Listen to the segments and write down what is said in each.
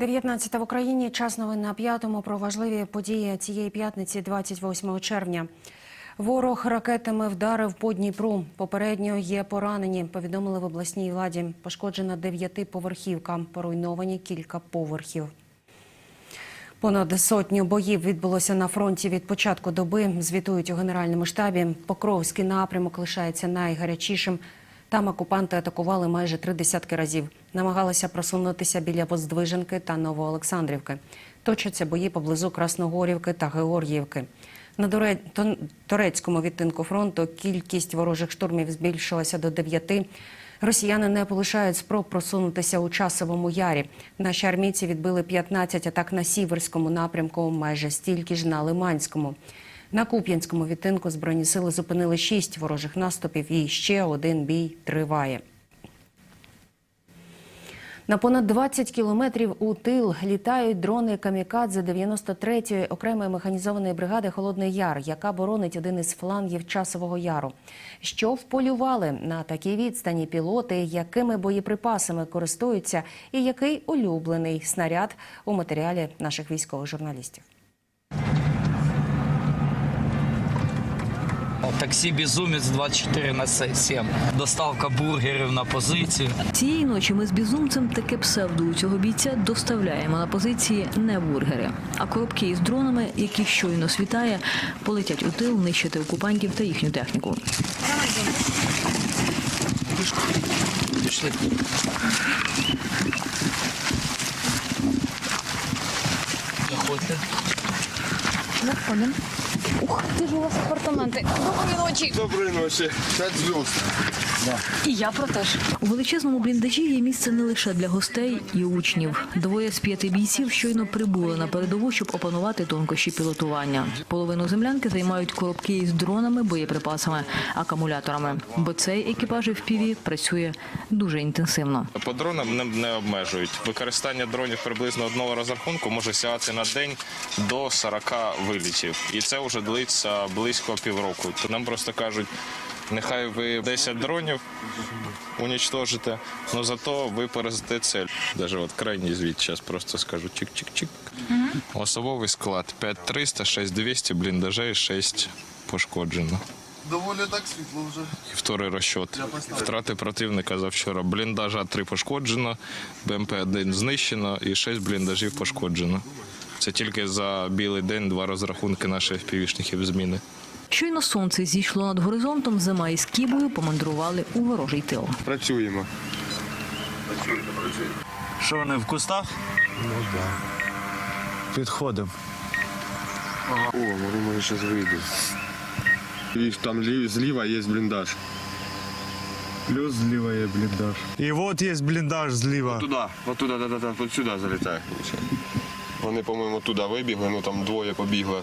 19 в Україні. Час новин на п'ятому про важливі події цієї п'ятниці, 28 червня. Ворог ракетами вдарив по Дніпру. Попередньо є поранені. Повідомили в обласній владі. Пошкоджена дев'ятиповерхівка. Поруйновані кілька поверхів. Понад сотню боїв відбулося на фронті від початку доби. Звітують у генеральному штабі. Покровський напрямок лишається найгарячішим. Там окупанти атакували майже три десятки разів. Намагалися просунутися біля Воздвиженки та Новоолександрівки. Точаться бої поблизу Красногорівки та Георгіївки. На турецькому відтинку фронту кількість ворожих штурмів збільшилася до дев'яти. Росіяни не полишають спроб просунутися у часовому ярі. Наші армійці відбили 15 атак на сіверському напрямку, майже стільки ж на Лиманському. На Куп'янському відтинку збройні сили зупинили шість ворожих наступів, і ще один бій триває. На понад 20 кілометрів у тил літають дрони камікадзе 93-ї окремої механізованої бригади Холодний Яр, яка боронить один із флангів часового яру. Що вполювали на такій відстані пілоти, якими боєприпасами користуються, і який улюблений снаряд у матеріалі наших військових журналістів. Таксі Безумець 24 на 7. Доставка бургерів на позицію. Цієї ночі ми з безумцем таке псевдо у цього бійця доставляємо на позиції не бургери, а коробки із дронами, які щойно світає, полетять у тил нищити окупантів та їхню техніку. Пішли. Заходьте. Заходим. Ух, ти ж у вас апартаменти. Доброї ночі. Доброї ночі. П'ять зв'язок. І я про те ж. У величезному бліндажі є місце не лише для гостей і учнів. Двоє з п'яти бійців щойно прибули на передову, щоб опанувати тонкощі пілотування. Половину землянки займають коробки із дронами, боєприпасами, акумуляторами. Бо цей екіпаж FPV працює дуже інтенсивно. По дронам не, не обмежують. Використання дронів приблизно одного розрахунку може сягати на день до 40 вилітів. І це вже длиться близько півроку. То нам просто кажуть, нехай ви 10 дронів унічтожите, але зато ви поразите цель. Даже от крайній звіт зараз просто скажу чик-чик-чик. Особовий склад 5300, 6200, бліндажей 6 пошкоджено. Доволі так світло вже. І вторий розчет. Втрати противника за вчора. Бліндажа 3 пошкоджено, БМП-1 знищено і 6 бліндажів пошкоджено. Це тільки за білий день два розрахунки наших впівішників зміни. Щойно сонце зійшло над горизонтом, зима із кібою помандрували у ворожий тил. Працюємо. Що вони в кустах? Ну так. Підходимо. О, вони може зараз вийдуть. І там зліва є бліндаж. Плюс зліва є бліндаж. І от є бліндаж зліва. Туди, от туди, от сюди залітає. Вони, по-моєму, туди вибігли, ну там двоє побігли.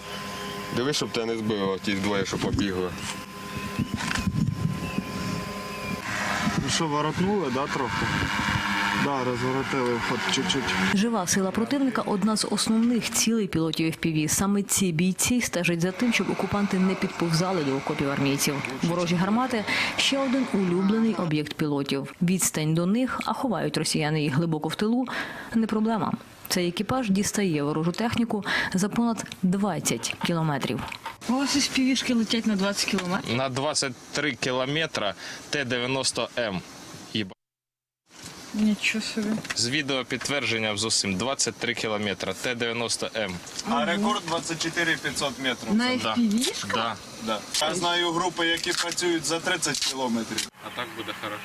Дивись, щоб тебе не збило, ті двоє, що побігли. Ну що, воротнули, да, трохи? Да, розворотили вход чуть-чуть. Жива сила противника одна з основних цілей пілотів FPV. Саме ці бійці стежать за тим, щоб окупанти не підповзали до окопів армійців. Ворожі гармати ще один улюблений об'єкт пілотів. Відстань до них, а ховають росіяни їх глибоко в тилу. Не проблема. Цей екіпаж дістає ворожу техніку за понад 20 кілометрів. У вас із півішки летять на 20 кілометрів. На 23 кілометра Т-90М. Єба. Нічого собі. З відео підтвердження зовсім 23 кілометра Т-90М. А рекорд 24 500 метрів. На Да. FPV-шках? Да. Да. Я знаю групи, які працюють за 30 кілометрів. А так буде хорошо.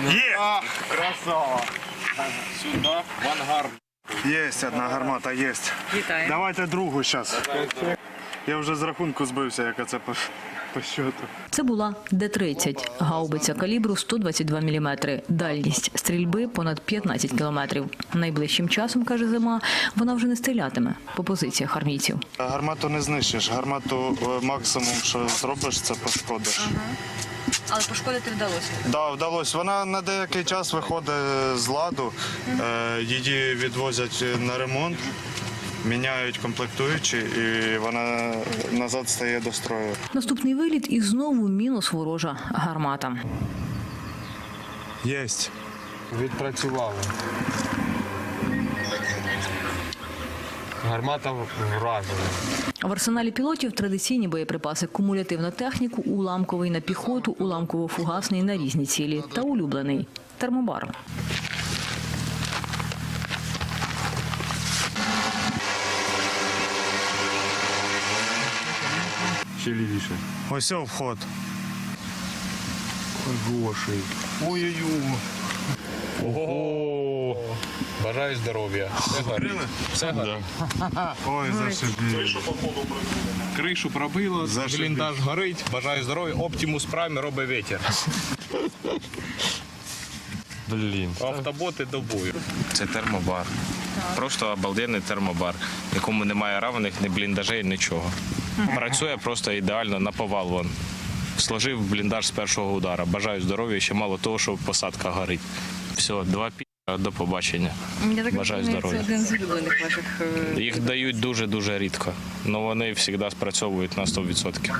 На. Є! Красава. Сюди, в ангар. Є одна гармата, є. Вітаю. Давайте другу зараз. Я вже з рахунку збився, яка це по, по щоту. Це була Д-30, гаубиця калібру 122 мм. Дальність стрільби понад 15 кілометрів. Найближчим часом, каже Зима, вона вже не стрілятиме по позиціях армійців. Гармату не знищиш, гармату е, максимум, що зробиш, це пошкодиш. Але пошкодити вдалося. Да, вдалося. Вона на деякий час виходить з ладу, е, її відвозять на ремонт. Міняють комплектуючі і вона назад стає до строю. Наступний виліт і знову мінус ворожа гармата. Єсть. Відпрацювали. Гармата вражена. В арсеналі пілотів традиційні боєприпаси, кумулятивна техніку, уламковий на піхоту, уламково-фугасний на різні цілі та улюблений термобар. Ще лівіше. Ось вход. Гоший. Ой-ой-ой. Ого! Бажаю здоров'я. Все горить. Все горить. Ой, зашибіли. Кришу пробило, Зашибісь. бліндаж горить. Бажаю здоров'я. Оптимус Прайм робить вітер. Блін. Автоботи до бою. Це термобар. Просто обалденний термобар, в якому немає равних, ні бліндажей, нічого. Працює просто ідеально на повал вон. Сложив бліндаж з першого удара. Бажаю здоров'я, ще мало того, що посадка горить. Все, два пі. До побачення. Бажаю здоров'я. один з улюблених ваших. е, Їх дають дуже-дуже рідко, але вони завжди спрацьовують на 100%.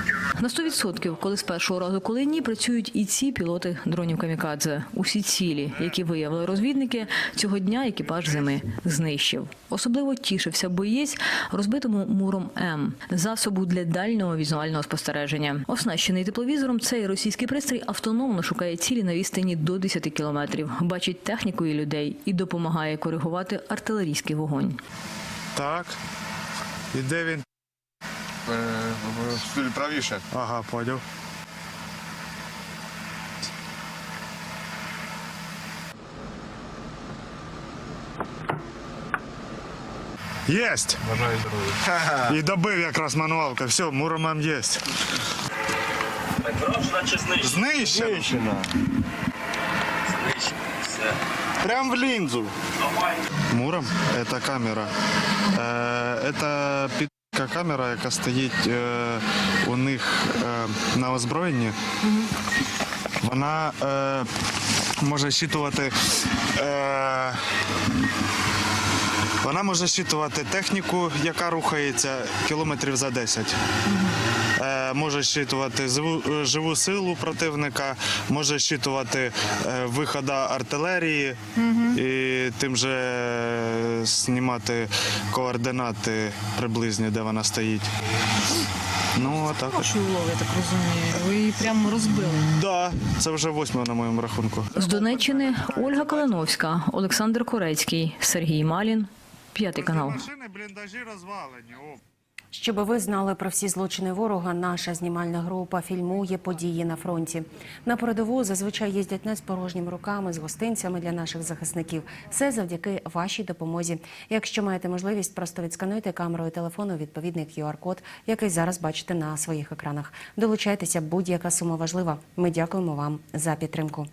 На 100%, коли з першого разу, коли ні, працюють і ці пілоти дронів камікадзе. Усі цілі, які виявили розвідники, цього дня екіпаж зими знищив. Особливо тішився боєць розбитому муром М засобу для дальнього візуального спостереження. Оснащений тепловізором, цей російський пристрій автономно шукає цілі на відстані до 10 кілометрів, бачить техніку і людей і допомагає коригувати артилерійський вогонь. Так. І де він? Е, Правіше. Ага, поняв. Єсть! Бажаю здоров'я. І добив якраз мануалка. Все, муромам єсть. Знищено. Прям в линзу. Муром это камера. Е, Это підка камера, яка стоїть е, у них е, на озброєнні. Вона е, може щитувати. Е, вона може щитувати техніку, яка рухається кілометрів за 10. Е, може щитувати живу, силу противника, може щитувати е, виходи артилерії і тим же е, знімати координати приблизні, де вона стоїть. Ну, а так. Вашої улови, я так розумію. Ви її прямо розбили. Да, це вже восьме на моєму рахунку. З Донеччини Ольга Калиновська, Олександр Корецький, Сергій Малін, п'ятий канал. Машини, бліндажі розвалені. Щоб ви знали про всі злочини ворога, наша знімальна група фільмує події на фронті. На передову зазвичай їздять не з порожніми руками, з гостинцями для наших захисників. Все завдяки вашій допомозі. Якщо маєте можливість, просто відскануйте камерою телефону відповідний QR-код, який зараз бачите на своїх екранах. Долучайтеся, будь-яка сума важлива. Ми дякуємо вам за підтримку.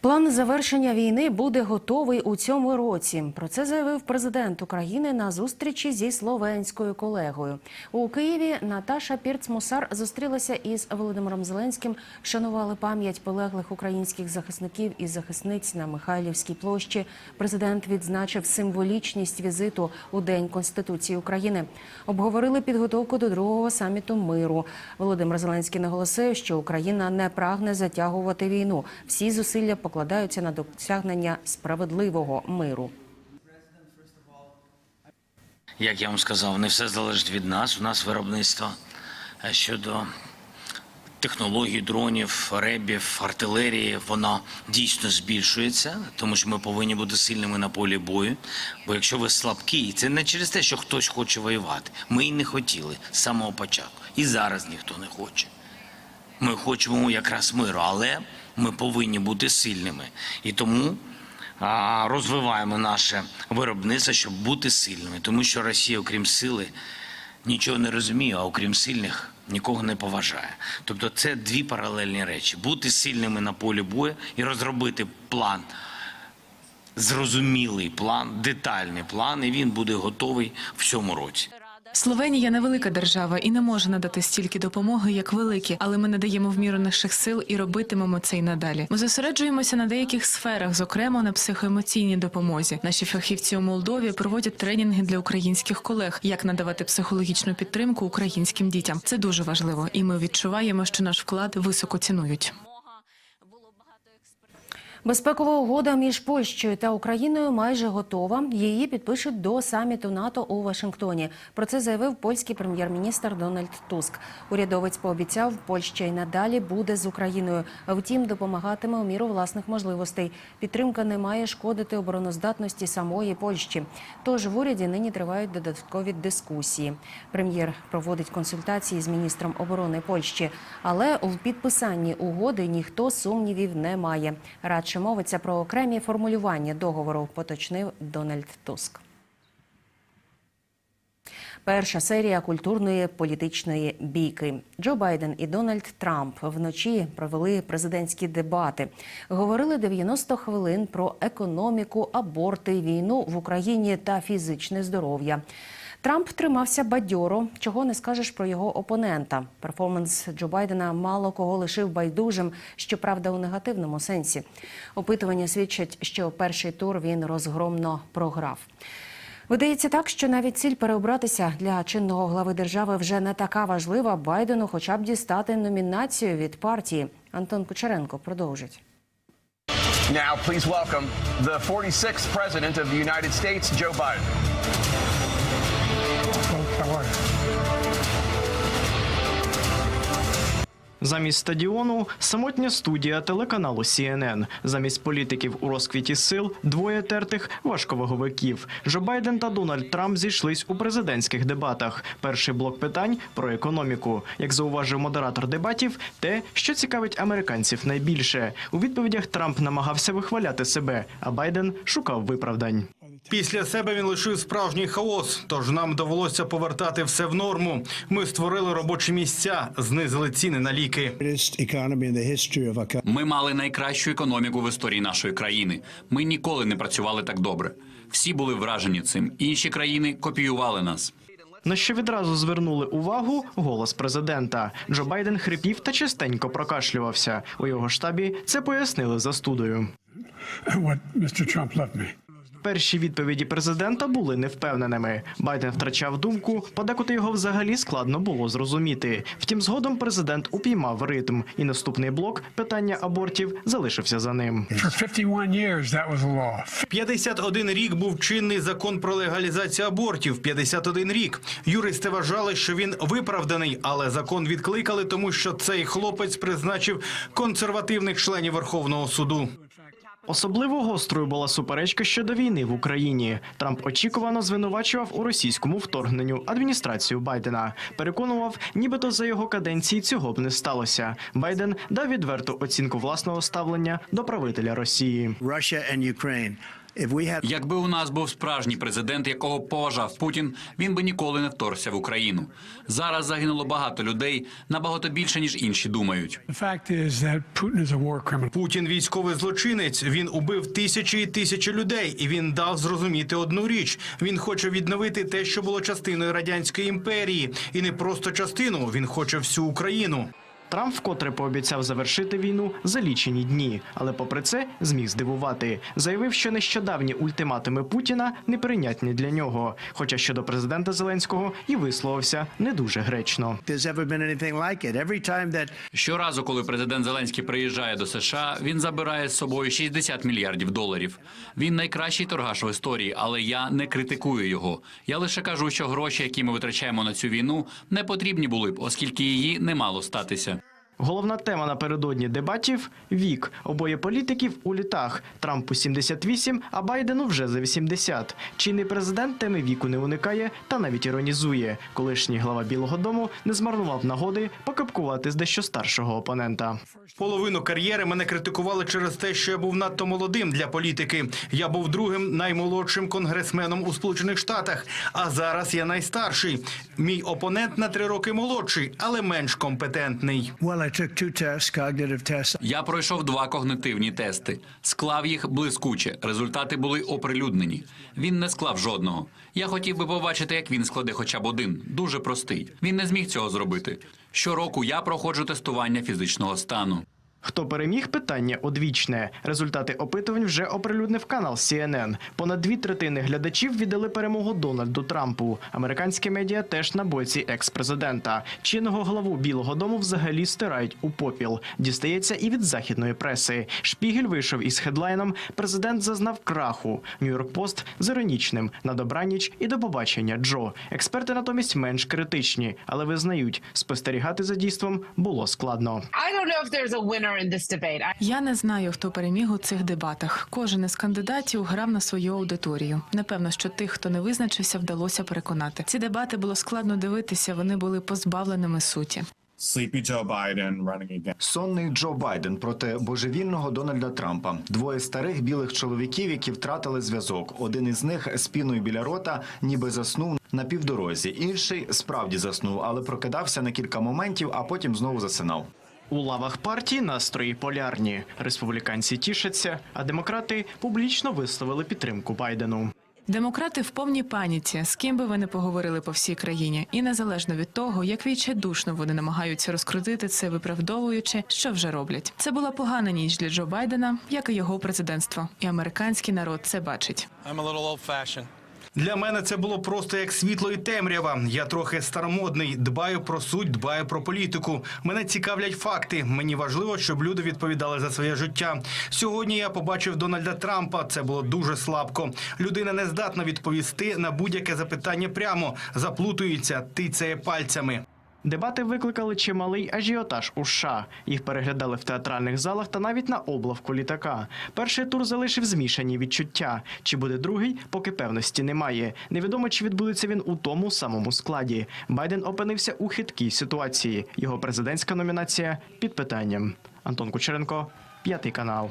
План завершення війни буде готовий у цьому році. Про це заявив президент України на зустрічі зі словенською колегою. У Києві Наташа Пірц-Мусар зустрілася із Володимиром Зеленським. Шанували пам'ять полеглих українських захисників і захисниць на Михайлівській площі. Президент відзначив символічність візиту у День Конституції України. Обговорили підготовку до другого саміту миру. Володимир Зеленський наголосив, що Україна не прагне затягувати війну. Всі зусилля покладаються на досягнення справедливого миру. Як я вам сказав, не все залежить від нас. У нас виробництво Е, щодо технологій, дронів, ребів, артилерії, воно дійсно збільшується, тому що ми повинні бути сильними на полі бою. Бо якщо ви слабкі, це не через те, що хтось хоче воювати. Ми і не хотіли з самого початку. І зараз ніхто не хоче. Ми хочемо якраз миру, але ми повинні бути сильними. І тому розвиваємо наше виробництво, щоб бути сильними. Тому що Росія, окрім сили, нічого не розуміє, а окрім сильних нікого не поважає. Тобто це дві паралельні речі: бути сильними на полі бою і розробити план. Зрозумілий план, детальний план, і він буде готовий в цьому році. Словенія невелика держава і не може надати стільки допомоги, як великі, але ми надаємо в міру наших сил і робитимемо це й надалі. Ми зосереджуємося на деяких сферах, зокрема на психоемоційній допомозі. Наші фахівці у Молдові проводять тренінги для українських колег, як надавати психологічну підтримку українським дітям. Це дуже важливо, і ми відчуваємо, що наш вклад високо цінують. Безпекова угода між Польщею та Україною майже готова. Її підпишуть до саміту НАТО у Вашингтоні. Про це заявив польський прем'єр-міністр Дональд Туск. Урядовець пообіцяв, Польща й надалі буде з Україною. Втім, допомагатиме у міру власних можливостей. Підтримка не має шкодити обороноздатності самої Польщі. Тож в уряді нині тривають додаткові дискусії. Прем'єр проводить консультації з міністром оборони Польщі, але у підписанні угоди ніхто сумнівів не має. Радше мовиться про окремі формулювання договору, поточнив Дональд Туск. Перша серія культурної політичної бійки. Джо Байден і Дональд Трамп вночі провели президентські дебати. Говорили 90 хвилин про економіку, аборти, війну в Україні та фізичне здоров'я. Трамп тримався бадьоро, чого не скажеш про його опонента. Перформанс Джо Байдена мало кого лишив байдужим, щоправда, у негативному сенсі. Опитування свідчать, що перший тур він розгромно програв. Видається так, що навіть ціль переобратися для чинного глави держави вже не така важлива. Байдену, хоча б дістати номінацію від партії. Антон Кучеренко продовжить. Now, please welcome the 46th President of the United States, Joe Biden. Замість стадіону самотня студія телеканалу CNN. Замість політиків у розквіті сил двоє тертих важковаговиків. Джо Байден та Дональд Трамп зійшлись у президентських дебатах. Перший блок питань про економіку. Як зауважив модератор дебатів, те, що цікавить американців найбільше. У відповідях Трамп намагався вихваляти себе, а Байден шукав виправдань. Після себе він лишив справжній хаос, тож нам довелося повертати все в норму. Ми створили робочі місця, знизили ціни на ліки. Ми мали найкращу економіку в історії нашої країни. Ми ніколи не працювали так добре. Всі були вражені цим. Інші країни копіювали нас. На що відразу звернули увагу голос президента. Джо Байден хрипів та частенько прокашлювався. У його штабі це пояснили застудою. Перші відповіді президента були невпевненими. Байден втрачав думку, подекуди його взагалі складно було зрозуміти. Втім, згодом президент упіймав ритм, і наступний блок питання абортів залишився за ним. 51 рік був чинний закон про легалізацію абортів. 51 рік. Юристи вважали, що він виправданий, але закон відкликали, тому що цей хлопець призначив консервативних членів Верховного суду. Особливо гострою була суперечка щодо війни в Україні. Трамп очікувано звинувачував у російському вторгненню адміністрацію Байдена. Переконував, нібито за його каденції цього б не сталося. Байден дав відверту оцінку власного ставлення до правителя Росії. Якби у нас був справжній президент, якого поважав Путін, він би ніколи не вторгся в Україну. Зараз загинуло багато людей, набагато більше ніж інші думають. Путін військовий злочинець. Він убив тисячі і тисячі людей, і він дав зрозуміти одну річ: він хоче відновити те, що було частиною радянської імперії, і не просто частину. Він хоче всю Україну. Трамп вкотре пообіцяв завершити війну за лічені дні, але попри це зміг здивувати. Заявив, що нещодавні ультиматуми Путіна неприйнятні для нього. Хоча щодо президента Зеленського і висловився не дуже гречно. Щоразу, коли президент Зеленський приїжджає до США, він забирає з собою 60 мільярдів доларів. Він найкращий торгаш в історії, але я не критикую його. Я лише кажу, що гроші, які ми витрачаємо на цю війну, не потрібні були б, оскільки її не мало статися. Головна тема напередодні дебатів вік. Обоє політиків у літах. Трампу 78, а Байдену вже за 80. Чинний президент теми віку не уникає та навіть іронізує. Колишній глава Білого Дому не змарнував нагоди покапкувати з дещо старшого опонента. Половину кар'єри мене критикували через те, що я був надто молодим для політики. Я був другим наймолодшим конгресменом у Сполучених Штатах. А зараз я найстарший. Мій опонент на три роки молодший, але менш компетентний. Я пройшов два когнитивні тести, склав їх блискуче. Результати були оприлюднені. Він не склав жодного. Я хотів би побачити, як він складе хоча б один. Дуже простий. Він не зміг цього зробити. Щороку я проходжу тестування фізичного стану. Хто переміг питання одвічне. Результати опитувань вже оприлюднив канал CNN. Понад дві третини глядачів віддали перемогу Дональду Трампу. Американські медіа теж на боці екс-президента. Чинного главу Білого Дому взагалі стирають у попіл. Дістається і від західної преси. Шпігель вийшов із хедлайном Президент зазнав краху. Нью-Йорк Пост з іронічним на добраніч і до побачення Джо. Експерти натомість менш критичні, але визнають, спостерігати за дійством було складно. Я не знаю, хто переміг у цих дебатах. Кожен із кандидатів грав на свою аудиторію. Напевно, що тих, хто не визначився, вдалося переконати. Ці дебати було складно дивитися. Вони були позбавленими суті. Сонний Джо Байден проти божевільного Дональда Трампа. Двоє старих білих чоловіків, які втратили зв'язок. Один із них з піною біля рота, ніби заснув на півдорозі. Інший справді заснув, але прокидався на кілька моментів, а потім знову засинав. У лавах партії настрої полярні. Республіканці тішаться, а демократи публічно висловили підтримку Байдену. Демократи в повній паніці, з ким би ви не поговорили по всій країні, і незалежно від того, як відчайдушно вони намагаються розкрутити це, виправдовуючи, що вже роблять. Це була погана ніч для Джо Байдена, як і його президентство. І американський народ це бачить. Для мене це було просто як світло і темрява. Я трохи старомодний, дбаю про суть, дбаю про політику. Мене цікавлять факти. Мені важливо, щоб люди відповідали за своє життя. Сьогодні я побачив Дональда Трампа. Це було дуже слабко. Людина не здатна відповісти на будь-яке запитання прямо, заплутується, тицяє пальцями. Дебати викликали чималий ажіотаж у США. Їх переглядали в театральних залах та навіть на облавку літака. Перший тур залишив змішані відчуття. Чи буде другий, поки певності немає. Невідомо, чи відбудеться він у тому самому складі. Байден опинився у хиткій ситуації. Його президентська номінація під питанням. Антон Кучеренко, п'ятий канал.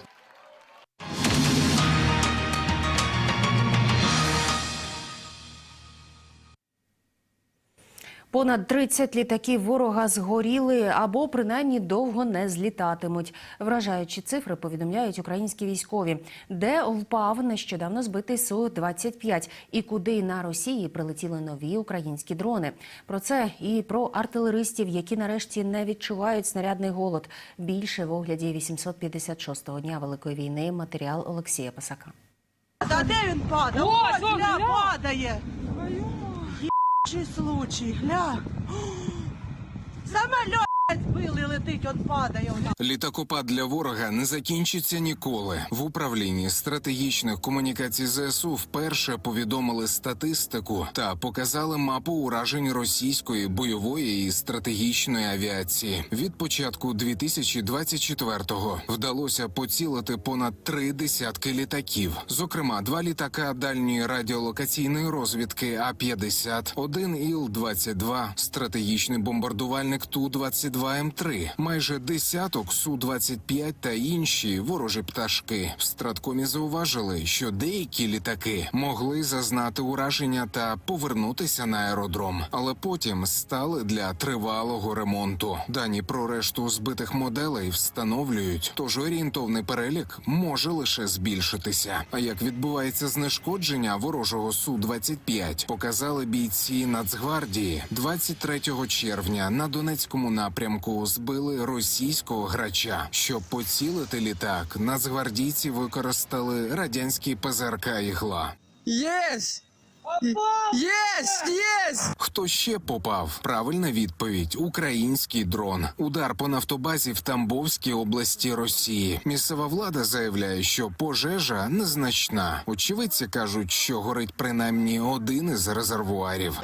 Понад 30 літаків ворога згоріли або принаймні довго не злітатимуть. Вражаючі цифри повідомляють українські військові, де впав нещодавно збитий су 25 і куди на Росії прилетіли нові українські дрони. Про це і про артилеристів, які нарешті не відчувають снарядний голод. Більше в огляді 856-го дня великої війни. Матеріал Олексія Пасака. Та де він падає? О, гля, падає. Случай, гля. Самоліт збили, летить, он падає. Літакопад для ворога не закінчиться ніколи. В управлінні стратегічних комунікацій ЗСУ вперше повідомили статистику та показали мапу уражень російської бойової і стратегічної авіації. Від початку 2024-го вдалося поцілити понад три десятки літаків, зокрема два літака дальньої радіолокаційної розвідки А 50 один Іл-22, стратегічний бомбардувальник Ту 22 М3, майже десяток Су 25 та інші ворожі пташки. В страткомі зауважили, що деякі літаки могли зазнати ураження та повернутися на аеродром, але потім стали для тривалого ремонту. Дані про решту збитих моделей встановлюють, тож орієнтовний перелік може лише збільшитися. А як відбувається знешкодження ворожого су 25 показали бійці Нацгвардії 23 червня на Донецькому напрямку. Збили російського грача. Щоб поцілити літак, нацгвардійці використали радянський ПЗРК ігла. Єс! Єс! Єс! Хто ще попав? Правильна відповідь: український дрон. Удар по нафтобазі в Тамбовській області Росії. Місцева влада заявляє, що пожежа незначна. Очевидці кажуть, що горить принаймні один із резервуарів.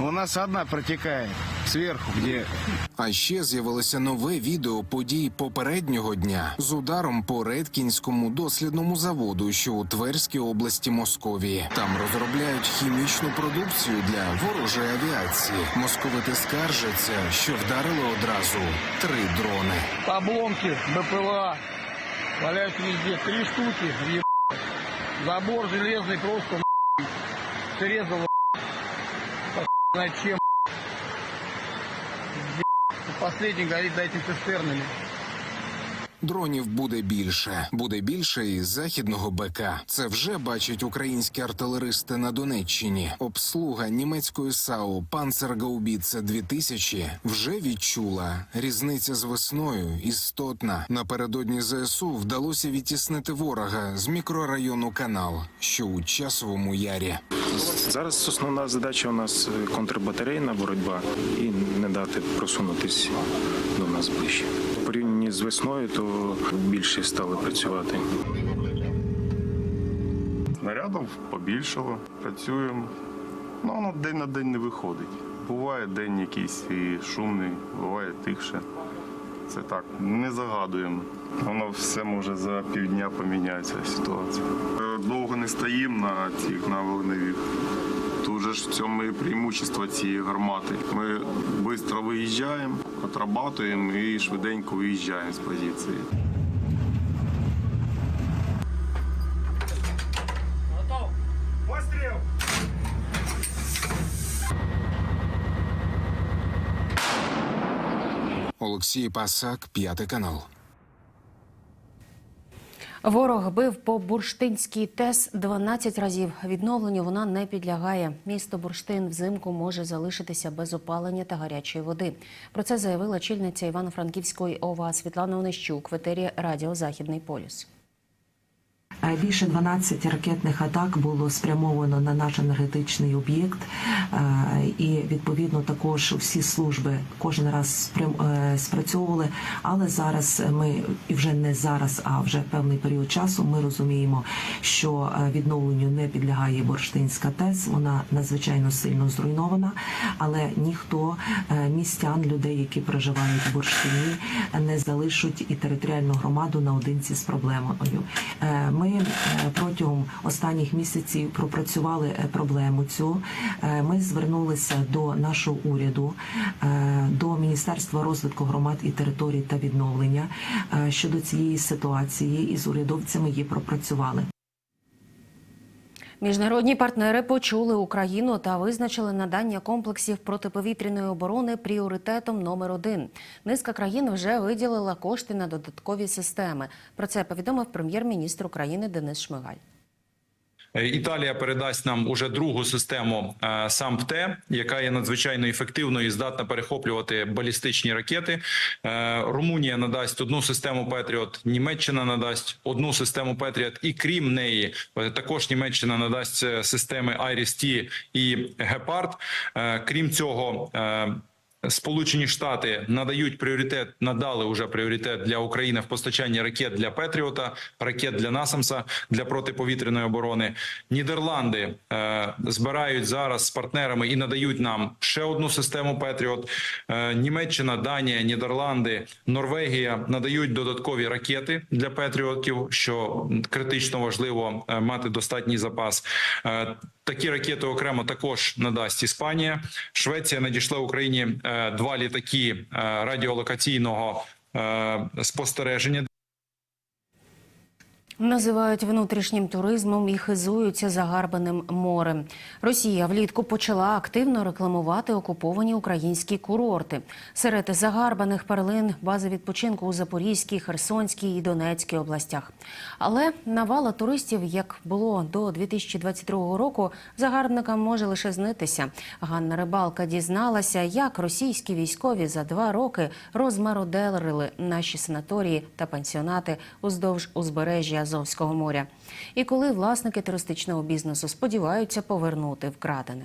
У нас одна протекает сверху, где А ще з'явилося нове відео подій попереднього дня з ударом по Редкінському дослідному заводу, що у Тверській області Московії. Там розробляють хімічну продукцію для ворожої авіації. Московити скаржаться, що вдарили одразу три дрони. обломки БПЛА валяются везде. Три штуки. еб***. Забор железный просто нахуй. срезало. По хуй знает чем. Еб***. последний горит за этими цистернами. Дронів буде більше, буде більше і західного БК. Це вже бачать українські артилеристи на Донеччині. Обслуга німецької САУ Панцергаубіце 2000 вже відчула. Різниця з весною істотна. Напередодні ЗСУ вдалося відтіснити ворога з мікрорайону Канал, що у часовому ярі. Зараз основна задача у нас е, контрбатарейна боротьба і не дати просунутися до нас ближче. Порівнянні з весною, то більше стали працювати. Снарядів побільшало, працюємо. Ну, воно день на день не виходить. Буває день якийсь і шумний, буває тихше. Це так, не загадуємо. Воно все може за півдня помінятися ситуація. Е, Довго не стоїмо на цих на вогневих. Тут ж в цьому і преимущество цієї гармати. Ми швидко виїжджаємо, отрабатуємо і швиденько виїжджаємо з позиції. Олексій Пасак, п'ятий канал. Ворог бив по бурштинській ТЕС 12 разів. Відновленню вона не підлягає. Місто Бурштин взимку може залишитися без опалення та гарячої води. Про це заявила чільниця Івано-Франківської ОВА Світлана Онищук в етері Радіо Західний полюс. Е, Більше 12 ракетних атак було спрямовано на наш енергетичний об'єкт, е, і відповідно також всі служби кожен раз е, спрацьовували. Але зараз ми і вже не зараз, а вже певний період часу. Ми розуміємо, що відновленню не підлягає Борштинська ТЕС. Вона надзвичайно сильно зруйнована, але ніхто містян, людей, які проживають в Бурштині, не залишить і територіальну громаду наодинці з проблемою. Е, Е, протягом останніх місяців пропрацювали е, проблему цю. Е, Ми звернулися до нашого уряду, до Міністерства розвитку громад і територій та відновлення щодо цієї ситуації і з урядовцями її пропрацювали. Міжнародні партнери почули Україну та визначили надання комплексів протиповітряної оборони пріоритетом номер один. Низка країн вже виділила кошти на додаткові системи. Про це повідомив прем'єр-міністр України Денис Шмигаль. Е, Італія передасть нам уже другу систему е, САМПТЕ, яка є надзвичайно ефективною і здатна перехоплювати балістичні ракети. Е, Румунія надасть одну систему Петріот, Німеччина надасть одну систему Петріот, і крім неї, також Німеччина надасть системи Айріс-Ті і Гепард. Крім цього. Сполучені Штати надають пріоритет, надали уже пріоритет для України в постачанні ракет для Петріота, ракет для Насамса для протиповітряної оборони. Нідерланди е, збирають зараз з партнерами і надають нам ще одну систему Петріот. Е, Німеччина, Данія, Нідерланди, Норвегія надають додаткові ракети для Петріотів, що критично важливо е, мати достатній запас. Е, Такі ракети окремо також надасть Іспанія. Швеція надійшла Україні е, два літаки е, радіолокаційного е, спостереження. Називають внутрішнім туризмом і хизуються загарбаним морем. Росія влітку почала активно рекламувати окуповані українські курорти. Серед загарбаних перлин бази відпочинку у Запорізькій, Херсонській і Донецькій областях. Але навала туристів, як було до 2022 року, загарбникам може лише знитися. Ганна Рибалка дізналася, як російські військові за два роки розмародерили наші санаторії та пансіонати уздовж узбережжя Азовського моря. І коли власники туристичного бізнесу сподіваються повернути вкрадене.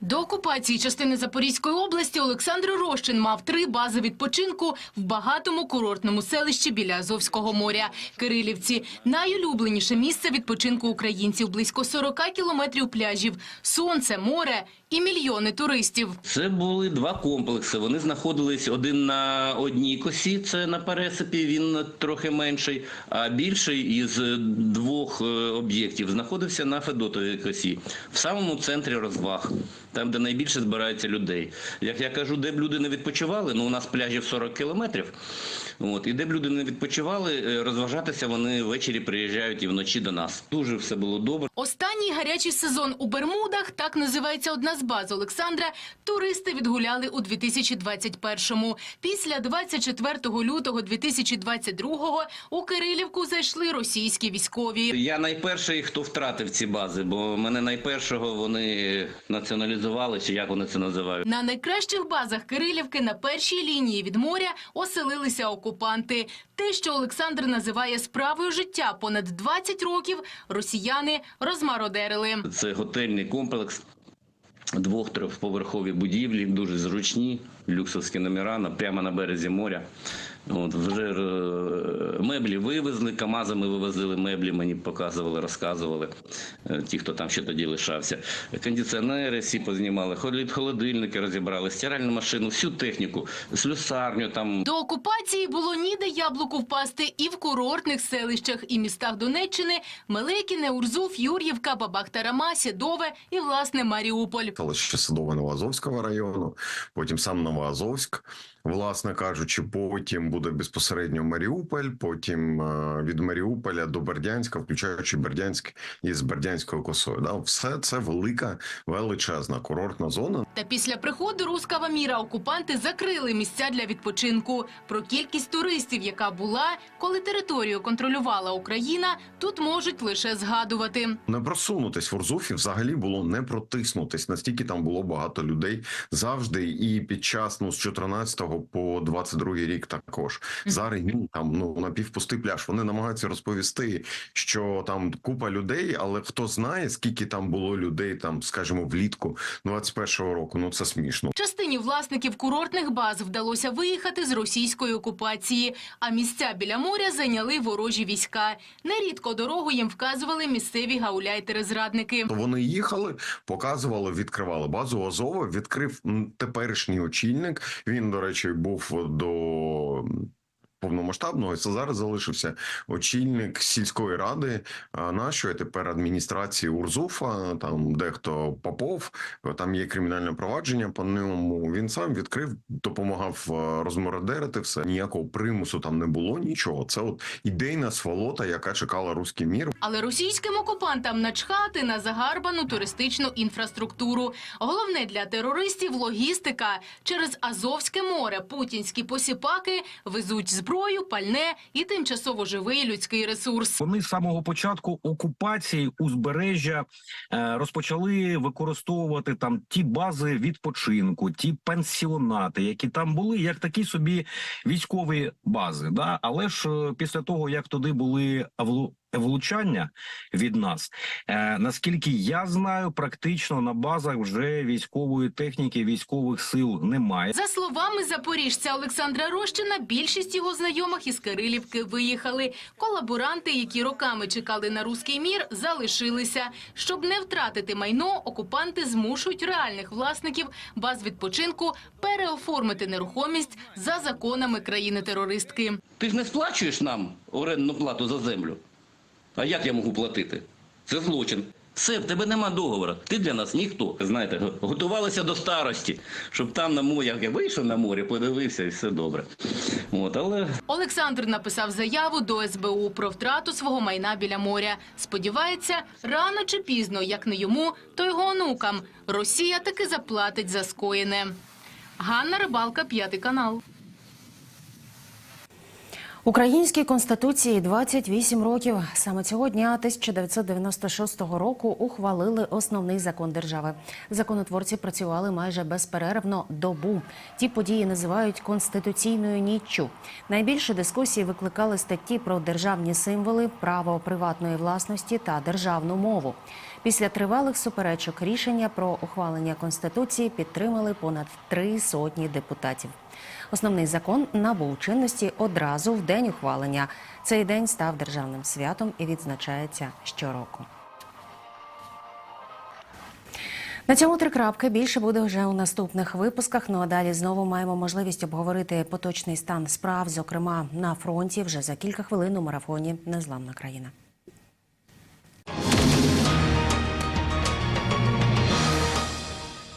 До окупації частини Запорізької області Олександр Рощин мав три бази відпочинку в багатому курортному селищі біля Азовського моря. Кирилівці – найулюбленіше місце відпочинку українців. Близько 40 кілометрів пляжів, сонце, море і мільйони туристів. Це були два комплекси. Вони знаходились один на одній косі, це на пересипі, він трохи менший, а більший із двох е, об'єктів знаходився на Федотовій косі, в самому центрі розваг, там, де найбільше збирається людей. Як я кажу, де б люди не відпочивали, ну у нас пляжів 40 кілометрів. От і де б люди не відпочивали, е, розважатися вони ввечері приїжджають і вночі до нас. Дуже все було добре. Останній гарячий сезон у Бермудах, так називається одна з баз Олександра, туристи відгуляли у 2021-му. Після 24 лютого 2022-го у Кирилівку зайшли російські військові. Я найперший, хто втратив ці бази, бо мене найпершого вони націоналізували, чи як вони це називають. На найкращих базах Кирилівки на першій лінії від моря оселилися окупанти. Те, що Олександр називає справою життя понад 20 років, росіяни розмародерили. Це готельний комплекс. Двох-трьохповерхові будівлі, дуже зручні, люксовські номера прямо на березі моря. От, вже е, меблі вивезли, КАМАЗами вивозили меблі, мені показували, розказували е, ті, хто там ще тоді лишався. Кондиціонери всі познімали, холод- холодильники розібрали, стиральну машину, всю техніку, слюсарню там. До окупації було ніде яблуку впасти і в курортних селищах і містах Донеччини Мелекіне, Урзув, Юр'ївка, Бабахтарама, Сідове і, власне, Маріуполь. ще Садове Новоазовського району, потім сам Новоазовськ, власне кажучи, потім буде безпосередньо Маріуполь, потім е, від Маріуполя до Бердянська, включаючи Бердянськ із Бердянською косою. Да? Все це велика, величезна курортна зона. Та після приходу руского міра окупанти закрили місця для відпочинку. Про кількість туристів, яка була, коли територію контролювала Україна, тут можуть лише згадувати. Не просунутись в Урзуфі взагалі було не протиснутись. Настільки там було багато людей завжди, і під час ну з 14 по 22 рік також. Зараз ні, там ну напівпустий пляж. Вони намагаються розповісти, що там купа людей, але хто знає, скільки там було людей, там скажімо, влітку 21-го року. Ну це смішно. Частині власників курортних баз вдалося виїхати з російської окупації, а місця біля моря зайняли ворожі війська. Нерідко дорогу їм вказували місцеві гауляйтери-зрадники. То вони їхали, показували, відкривали базу Азова. Відкрив теперішній очільник. Він, до речі, був до. Повномасштабного це зараз залишився очільник сільської ради нашої тепер адміністрації Урзуфа. Там дехто Попов, там є кримінальне провадження. По ньому він сам відкрив, допомагав розмородерити все. Ніякого примусу там не було. Нічого. Це от ідейна сволота, яка чекала руський мір. Але російським окупантам начхати на загарбану туристичну інфраструктуру. Головне для терористів логістика. Через Азовське море путінські посіпаки везуть зброю, пальне і тимчасово живий людський ресурс. Вони з самого початку окупації узбережжя е, розпочали використовувати там ті бази відпочинку, ті пансіонати, які там були, як такі собі військові бази. Да? Але ж е, після того, як туди були влучання від нас, е, наскільки я знаю, практично на базах вже військової техніки, військових сил немає. За словами запоріжця Олександра Рощина, більшість його знайомих із Кирилівки виїхали. Колаборанти, які роками чекали на руський мір, залишилися. Щоб не втратити майно, окупанти змушують реальних власників баз відпочинку переоформити нерухомість за законами країни-терористки. Ти ж не сплачуєш нам орендну плату за землю. А як я можу платити? Це злочин. Все, в тебе нема договору. Ти для нас ніхто. Знаєте, готувалися до старості, щоб там на морі, як я вийшов на море, подивився і все добре. От, але Олександр написав заяву до СБУ про втрату свого майна біля моря. Сподівається, рано чи пізно, як не йому, то його онукам, Росія таки заплатить за скоєне. Ганна Рибалка, п'ятий канал. Українській конституції 28 років. Саме цього дня 1996 року ухвалили основний закон держави. Законотворці працювали майже безперервно добу. Ті події називають конституційною ніччю. Найбільше дискусії викликали статті про державні символи, право приватної власності та державну мову. Після тривалих суперечок рішення про ухвалення конституції підтримали понад три сотні депутатів. Основний закон набув чинності одразу в день ухвалення. Цей день став державним святом і відзначається щороку. На цьому три крапки більше буде вже у наступних випусках. Ну а далі знову маємо можливість обговорити поточний стан справ, зокрема на фронті. Вже за кілька хвилин у марафоні Незламна країна.